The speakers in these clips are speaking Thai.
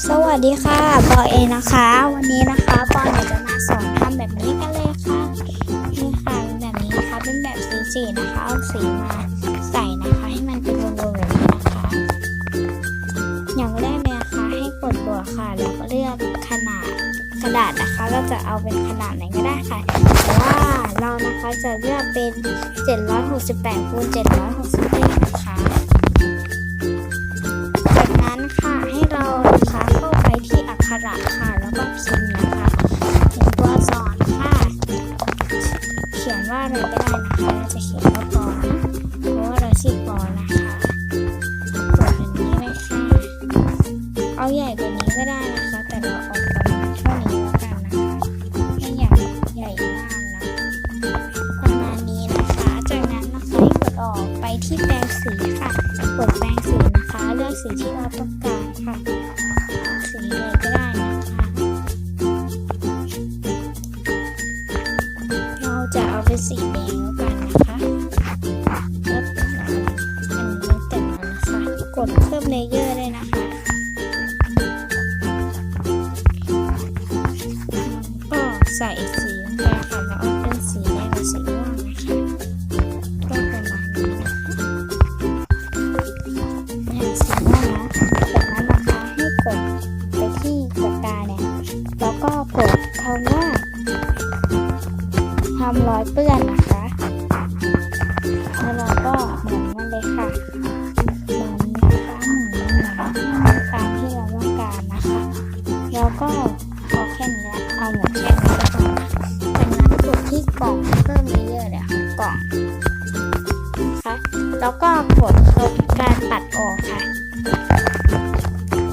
สวัสดีค่ะปอเอนะคะ วันนี้นะคะปอเนี่ยจะมาสอนทำแบบนี้กันเลยค่ะนี่ค่ะแบบนี้นะคะเป็นแบบสีสีนะคะเอาสีมาใส่นะคะให้มันเป็นวงๆแบบนี้นะคะ อย่างแรกเลยนะคะให้กดบวค่ะแล้วก็เลือกขนาดกระดาษนะคะเราจะเอาเป็นขนาดไหนก็ได้ค่ะแต่ว่าเรานะคะจะเลือกเป็น 768คูณ764นะคะ ที่อักขระค่ะ แล้วก็พิมพ์นะคะถึงตัวอักษรค่ะ เขียนว่าอะไรก็ได้นะคะเราจะเขียนว่าปอนะเพราะว่าเราชื่อปอนะคะกดแบบนี้เลยค่ะเอาใหญ่กว่านี้ก็ได้นะคะ แต่เราเอาประมาณเท่านี้แล้วกันนะคะไม่อยากใหญ่มากนะประมาณนี้นะคะ จากนั้นนะคะให้กดออกไปที่แปรงสีค่ะกดแปรงสีนะคะ เลือกสีที่เราต้องการค่ะ สีอะไรก็ได้น สีแดงแล้วกันนะคะแล้วเป็นอะไรอันนี้แล้วแต่งนะคะกดเพิ่มเลเยอร์เลยนะคะ ก็ใส่สีลงไปค่ะแล้วำรอยเปื้อนนะคะ แล้วเราก็หมุนมันเลยค่ะหมุนนะคะหมุนหมุนตามที่เราต้องการนะคะแล้วก็เอาแค่นี้แหละเอาหมดแค่นี้ก็พอจากนั้นกดที่กล่องเพิ่มเลเยอร์เลยค่ะกล่องนะคะแล้วก็กดตรงการตัดออกค่ะ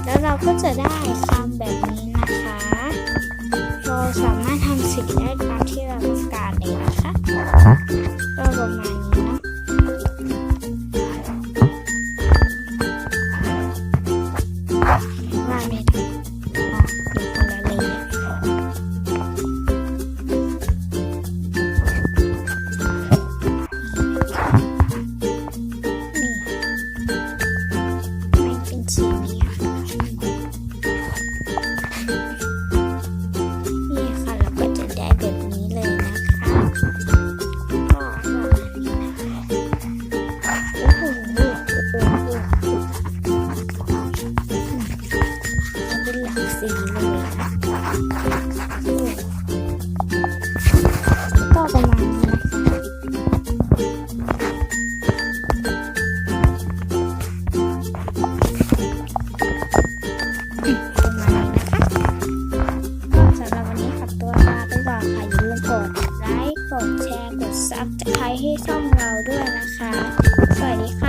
แล้วเราก็จะได้คำแบบนี้ ก่อนค่ะอย่าลืมกดไลค์ กดแชร์ กดซับสไครต์ให้ช่องเราด้วยนะคะ สวัสดีค่ะ